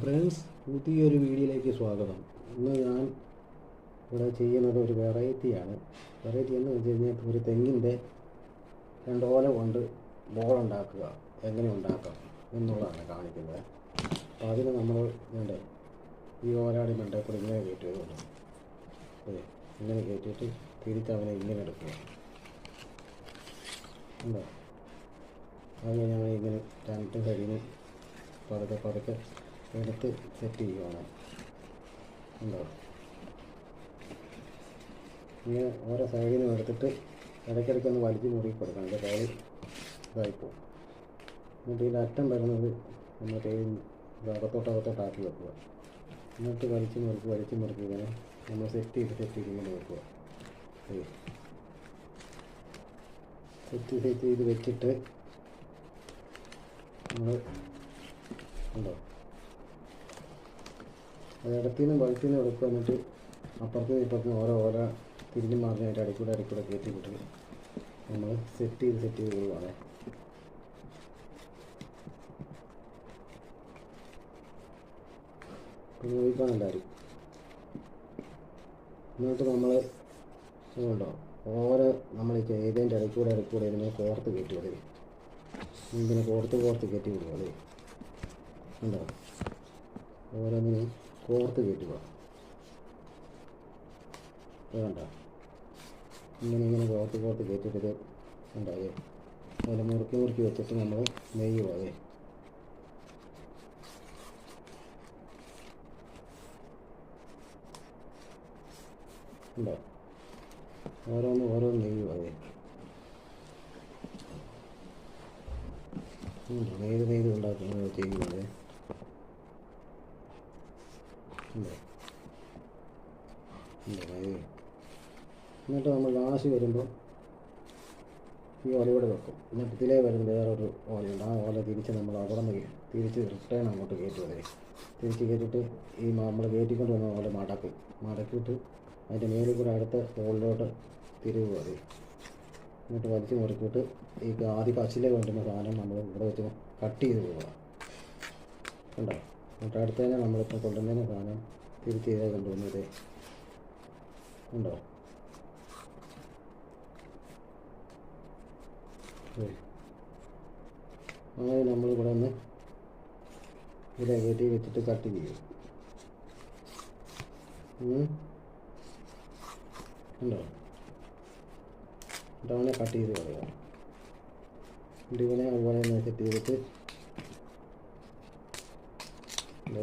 Friends പുതിയൊരു വീഡിയോയിലേക്ക് സ്വാഗതം. ഇന്ന് ഞാൻ ഇവിടെ ചെയ്യുന്നത് ഒരു വെറൈറ്റിയാണ് വെറൈറ്റി എന്ന് വെച്ച് കഴിഞ്ഞാൽ ഒരു തെങ്ങിന്റെ രണ്ടോല കൊണ്ട് ബോൾ ഉണ്ടാക്കുക എങ്ങനെ ഉണ്ടാക്കാം എന്നുള്ളതാണ് കാണിക്കുന്നത്. അപ്പോൾ അതിന് നമ്മൾ വേണ്ടേ ഈ ഓലാടി മണ്ടേക്കൂടെ ഇങ്ങനെ കയറ്റുമല്ലോ അതെ ഇങ്ങനെ കയറ്റിയിട്ട് തിരിച്ച് അവനെ ഇങ്ങനെ എടുക്കുക. ഉണ്ടോ? അത് ഞാൻ ഇങ്ങനെ രണ്ട് സൈഡിന് പതുക്കെ പതുക്കെ എടുത്ത് സെറ്റ് ചെയ്യുവാണ്. ഉണ്ടോ ഇങ്ങനെ ഓരോ സൈഡിൽ നിന്ന് എടുത്തിട്ട് ഇടയ്ക്കിടയ്ക്ക് ഒന്ന് വലിച്ച് മുറുക്കി കൊടുക്കണം. എന്റെ കൈ ഇതായിപ്പോവും എന്നിട്ട് ഇതിന്റെ അറ്റം വരുന്നത് നമ്മൾ കൈ അകത്തോട്ട് അകത്തോട്ടാക്കി വെക്കുക. എന്നിട്ട് വലിച്ചു മുറുക്കി വലിച്ചു മുറുക്കി ഇങ്ങനെ നമ്മൾ സെറ്റ് ചെയ്ത് സെറ്റ് ചെയ്ത് ഇങ്ങനെ വെക്കുക. സെറ്റ് സെറ്റ് ചെയ്ത് വെച്ചിട്ട് നമ്മൾ ഉണ്ടോ അത് ഇടത്തുനിന്നും വലത്തുനിന്നും എടുക്കുക എന്നിട്ട് അപ്പുറത്തും ഇപ്പുറത്തും ഓരോ ഓരോ തിരിഞ്ഞ് മാറിനായിട്ട് അടിക്കൂടെ അടിക്കൂടെ കയറ്റി വിട്ട് നമ്മൾ സെറ്റ് ചെയ്ത് സെറ്റ് ചെയ്ത് പോവുകയാണേ പിന്നെ എന്നിട്ട് നമ്മൾ ഉണ്ടോ ഓരോ നമ്മൾ ഏതിന്റെ ഇടയ്ക്കൂടെ ഇടയ്ക്കൂടെ ഇതിനെ കോർത്ത് കയറ്റി വിടുക. ഇതിനെ കോർത്ത് കോർത്ത് കയറ്റി വിടുക ഉണ്ടോ ഓരോന്നിനും കോർത്ത് കയറ്റുക വേണ്ട ഇങ്ങനെ ഇങ്ങനെ കോർത്ത് കോർത്ത് കയറ്റിയിട്ട് ഉണ്ടാവേ അതിൽ മുറുക്കി മുറുക്കി വെച്ചിട്ട് നമ്മൾ നെയ്യുക അതെ ഉണ്ടോ ഓരോന്ന് ഓരോന്ന് നെയ്യുക അതെ നെയ്ത് നെയ്ത് ഉണ്ടാക്കുന്നത് ചെയ്യുന്നത് എന്നിട്ട് നമ്മൾ ലാസ്റ്റ് വരുമ്പോൾ ഈ ഓലയോടെ വെക്കും. എന്നിട്ട് ഇതിലേ വരുന്ന വേറൊരു ഓലയുണ്ട്. ആ ഓല തിരിച്ച് നമ്മൾ അവിടെ നിന്ന് തിരിച്ച് റിട്ടേൺ അങ്ങോട്ട് കയറ്റി വരെ. തിരിച്ച് കയറ്റിയിട്ട് ഈ നമ്മൾ കയറ്റിക്കൊണ്ട് വന്ന ഓല മടക്കും. മടക്കിയിട്ട് അതിന്റെ മേലിൽ കൂടെ അടുത്ത ഹോളിലോട്ട് തിരിവ് അതെ എന്നിട്ട് വലിച്ചു മുറുക്കിയിട്ട് ഈ ആദ്യ പശിലെ കൊണ്ടുവന്ന സാധനം നമ്മൾ ഇവിടെ വെച്ച് കട്ട് ചെയ്ത് പോവുക കണ്ടോ? തന്നെ നമ്മളിപ്പോൾ കൊണ്ടുവന്നതിനെ സാധനം തിരുത്തി ചെയ്തേ കൊണ്ടുവന്നത് ഉണ്ടോ? അങ്ങനെ നമ്മൾ ഇവിടെ ഒന്ന് ഇവിടെ കയറ്റി വെച്ചിട്ട് കട്ട് ചെയ്യും. ഉണ്ടോ? അവനെ കട്ട് ചെയ്ത് കളയാം. ഇവിടെ അതുപോലെ തന്നെ സെറ്റ് ചെയ്തിട്ട്